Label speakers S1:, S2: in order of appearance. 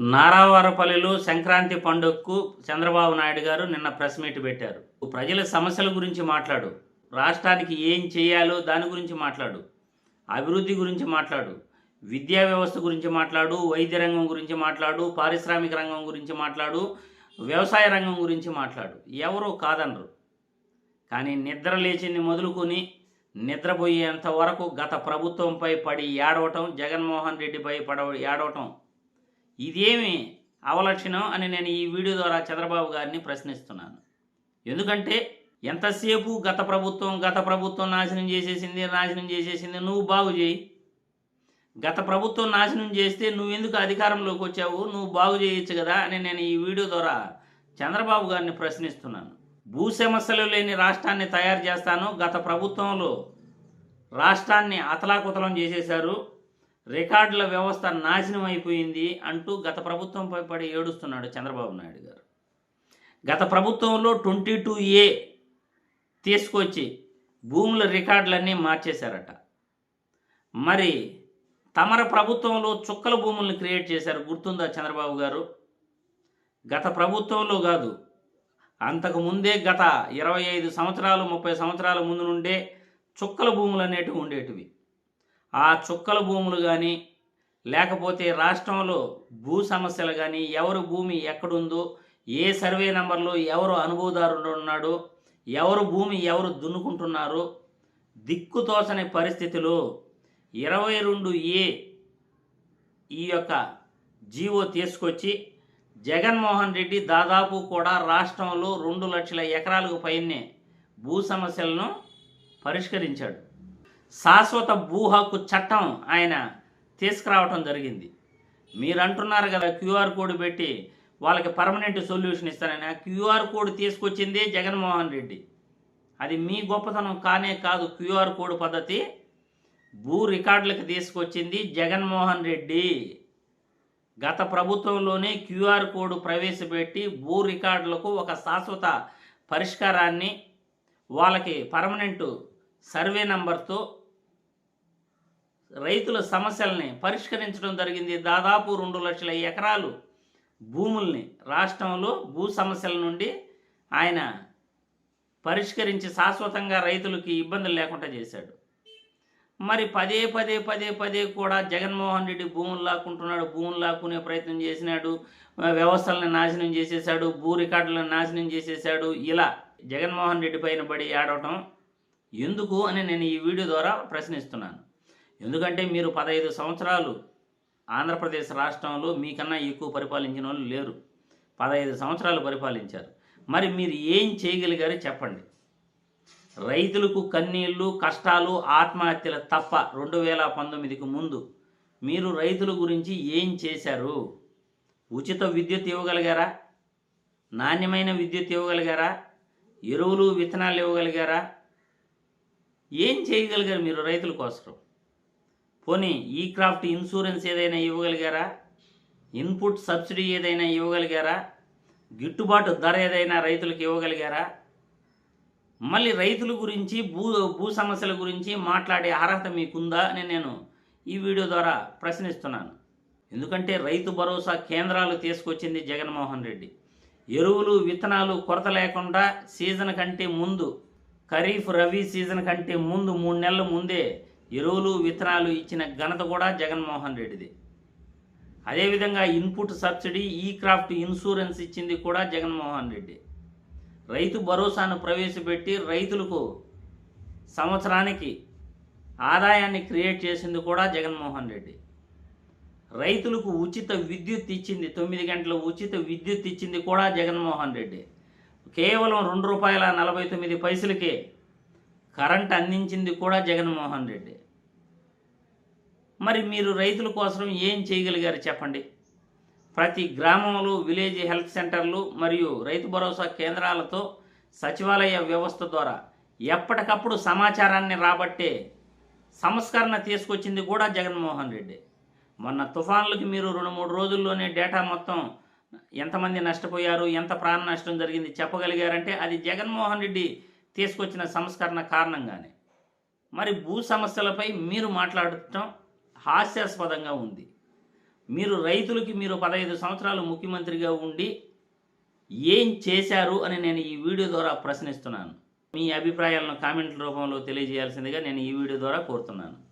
S1: నారావారపల్లిలో సంక్రాంతి పండుగకు చంద్రబాబు నాయుడు గారు నిన్న ప్రెస్ మీట్ పెట్టారు. ప్రజల సమస్యల గురించి మాట్లాడు. రాష్ట్రానికి ఏం చేయాలో దాని గురించి మాట్లాడు. అభివృద్ధి గురించి మాట్లాడు. విద్యా వ్యవస్థ గురించి మాట్లాడు. వైద్య రంగం గురించి మాట్లాడు. పారిశ్రామిక రంగం గురించి మాట్లాడు. వ్యవసాయ రంగం గురించి మాట్లాడు. ఎవరో కాదనరు. కానీ నిద్ర లేచింది మొదలుకొని నిద్రపోయేంత వరకు గత ప్రభుత్వంపై పడి ఏడవటం జగన్మోహన్ రెడ్డిపై పడ ఏడవటం ఇదేమి అవలక్షణం అని నేను ఈ వీడియో ద్వారా చంద్రబాబు గారిని ప్రశ్నిస్తున్నాను. ఎందుకంటే ఎంతసేపు గత ప్రభుత్వం గత ప్రభుత్వం నాశనం చేసేసింది నాశనం చేసేసింది నువ్వు బాగు చేయి. గత ప్రభుత్వం నాశనం చేస్తే నువ్వు ఎందుకు అధికారంలోకి వచ్చావు? నువ్వు బాగు చేయొచ్చు కదా అని నేను ఈ వీడియో ద్వారా చంద్రబాబు గారిని ప్రశ్నిస్తున్నాను. భూ సమస్యలు లేని రాష్ట్రాన్ని తయారు చేస్తాను. గత ప్రభుత్వంలో రాష్ట్రాన్ని అతలాకుతలం చేసేశారు. రికార్డుల వ్యవస్థ నాశనం అయిపోయింది అంటూ గత ప్రభుత్వంపై పడి ఏడుస్తున్నాడు చంద్రబాబు నాయుడు గారు. గత ప్రభుత్వంలో ట్వంటీ టూ ఏ తీసుకొచ్చి భూముల రికార్డులన్నీ మార్చేశారట. మరి తమర ప్రభుత్వంలో చుక్కల భూముల్ని క్రియేట్ చేశారు గుర్తుందా చంద్రబాబు గారు? గత ప్రభుత్వంలో కాదు అంతకు ముందే గత ఇరవై ఐదు సంవత్సరాలు ముప్పై సంవత్సరాల ముందు నుండే చుక్కల భూములు అనేటివి ఉండేటివి. ఆ చుక్కల భూములు కానీ లేకపోతే రాష్ట్రంలో భూ సమస్యలు కానీ ఎవరు భూమి ఎక్కడుందో ఏ సర్వే నెంబర్లో ఎవరు అనుభవదారుడు ఉన్నాడు ఎవరు భూమి ఎవరు దున్నుకుంటున్నారు దిక్కుతోచని పరిస్థితిలో ఇరవై రెండు ఏ ఈ యొక్క జీవో తీసుకొచ్చి జగన్మోహన్ రెడ్డి దాదాపు కూడా రాష్ట్రంలో రెండు లక్షల ఎకరాలకు పైనే భూ సమస్యలను పరిష్కరించాడు. శాశ్వత భూ హక్కు చట్టం ఆయన తీసుకురావటం జరిగింది. మీరు అంటున్నారు కదా క్యూఆర్ కోడ్ పెట్టి వాళ్ళకి పర్మనెంట్ సొల్యూషన్ ఇస్తానని. ఆ క్యూఆర్ కోడ్ తీసుకొచ్చిందే జగన్మోహన్ రెడ్డి. అది మీ గొప్పతనం కానే కాదు క్యూఆర్ కోడ్ పద్ధతి భూ రికార్డులకు తీసుకొచ్చింది జగన్మోహన్ రెడ్డి. గత ప్రభుత్వంలోనే క్యూఆర్ కోడ్ ప్రవేశపెట్టి భూ రికార్డులకు ఒక శాశ్వత పరిష్కారాన్ని వాళ్ళకి పర్మనెంట్ సర్వే నంబర్తో రైతుల సమస్యల్ని పరిష్కరించడం జరిగింది. దాదాపు రెండు లక్షల ఎకరాలు భూముల్ని రాష్ట్రంలో భూ సమస్యల నుండి ఆయన పరిష్కరించి శాశ్వతంగా రైతులకి ఇబ్బందులు లేకుండా చేశాడు. మరి పదే పదే పదే పదే కూడా జగన్మోహన్ రెడ్డి భూములు లాక్కుంటున్నాడు భూములు లాక్కునే ప్రయత్నం చేసినాడు వ్యవస్థలను నాశనం చేసేసాడు భూ రికార్డులను నాశనం చేసేసాడు. ఇలా జగన్మోహన్ రెడ్డి పైన పడి ఆడవటం ఎందుకు అని నేను ఈ వీడియో ద్వారా ప్రశ్నిస్తున్నాను. ఎందుకంటే మీరు పదహైదు సంవత్సరాలు ఆంధ్రప్రదేశ్ రాష్ట్రంలో మీకన్నా ఎక్కువ పరిపాలించిన వాళ్ళు లేరు. పదహైదు సంవత్సరాలు పరిపాలించారు. మరి మీరు ఏం చేయగలిగారో చెప్పండి. రైతులకు కన్నీళ్ళు కష్టాలు ఆత్మహత్యలు తప్ప రెండు వేల పంతొమ్మిదికి ముందు మీరు రైతుల గురించి ఏం చేశారు? ఉచిత విద్యుత్ ఇవ్వగలిగారా? నాణ్యమైన విద్యుత్ ఇవ్వగలిగారా? ఎరువులు విత్తనాలు ఇవ్వగలిగారా? ఏం చేయగలిగారు మీరు రైతుల కోసం పోనీ ఈ క్రాఫ్ట్ ఇన్సూరెన్స్ ఏదైనా ఇవ్వగలిగారా? ఇన్పుట్ సబ్సిడీ ఏదైనా ఇవ్వగలిగారా? గిట్టుబాటు ధర ఏదైనా రైతులకు ఇవ్వగలిగారా? మళ్ళీ రైతుల గురించి భూ భూ సమస్యల గురించి మాట్లాడే అర్హత మీకుందా అని నేను ఈ వీడియో ద్వారా ప్రశ్నిస్తున్నాను. ఎందుకంటే రైతు భరోసా కేంద్రాలు తీసుకొచ్చింది జగన్మోహన్ రెడ్డి. ఎరువులు విత్తనాలు కొరత లేకుండా సీజన్ కంటే ముందు ఖరీఫ్ రబీ సీజన్ కంటే ముందు మూడు నెలల ముందే ఎరువులు విత్తనాలు ఇచ్చిన ఘనత కూడా జగన్మోహన్ రెడ్డిది. అదేవిధంగా ఇన్పుట్ సబ్సిడీ ఈ క్రాఫ్ట్ ఇన్సూరెన్స్ ఇచ్చింది కూడా జగన్మోహన్ రెడ్డి. రైతు భరోసాను ప్రవేశపెట్టి రైతులకు సంవత్సరానికి ఆదాయాన్ని క్రియేట్ చేసింది కూడా జగన్మోహన్ రెడ్డి. రైతులకు ఉచిత విద్యుత్ ఇచ్చింది తొమ్మిది గంటల ఉచిత విద్యుత్ ఇచ్చింది కూడా జగన్మోహన్ రెడ్డి. కేవలం రెండు రూపాయల నలభై తొమ్మిది పైసలకే కరెంట్ అందించింది కూడా జగన్మోహన్ రెడ్డి. మరి మీరు రైతుల కోసం ఏం చేయగలిగారు చెప్పండి? ప్రతి గ్రామంలో విలేజ్ హెల్త్ సెంటర్లు మరియు రైతు భరోసా కేంద్రాలతో సచివాలయ వ్యవస్థ ద్వారా ఎప్పటికప్పుడు సమాచారాన్ని రాబట్టే సంస్కరణ తీసుకొచ్చింది కూడా జగన్మోహన్ రెడ్డి. మొన్న తుఫాన్లకి మీరు రెండు మూడు రోజుల్లోనే డేటా మొత్తం ఎంతమంది నష్టపోయారు ఎంత ప్రాణ నష్టం జరిగింది చెప్పగలిగారంటే అది జగన్మోహన్ రెడ్డి తీసుకొచ్చిన సంస్కరణ కారణంగానే. మరి భూ సమస్యలపై మీరు మాట్లాడటం హాస్యాస్పదంగా ఉంది. మీరు రైతులకి మీరు పదహైదు సంవత్సరాలు ముఖ్యమంత్రిగా ఉండి ఏం చేశారు అని నేను ఈ వీడియో ద్వారా ప్రశ్నిస్తున్నాను. మీ అభిప్రాయాలను కామెంట్ల రూపంలో తెలియజేయాల్సిందిగా నేను ఈ వీడియో ద్వారా కోరుతున్నాను.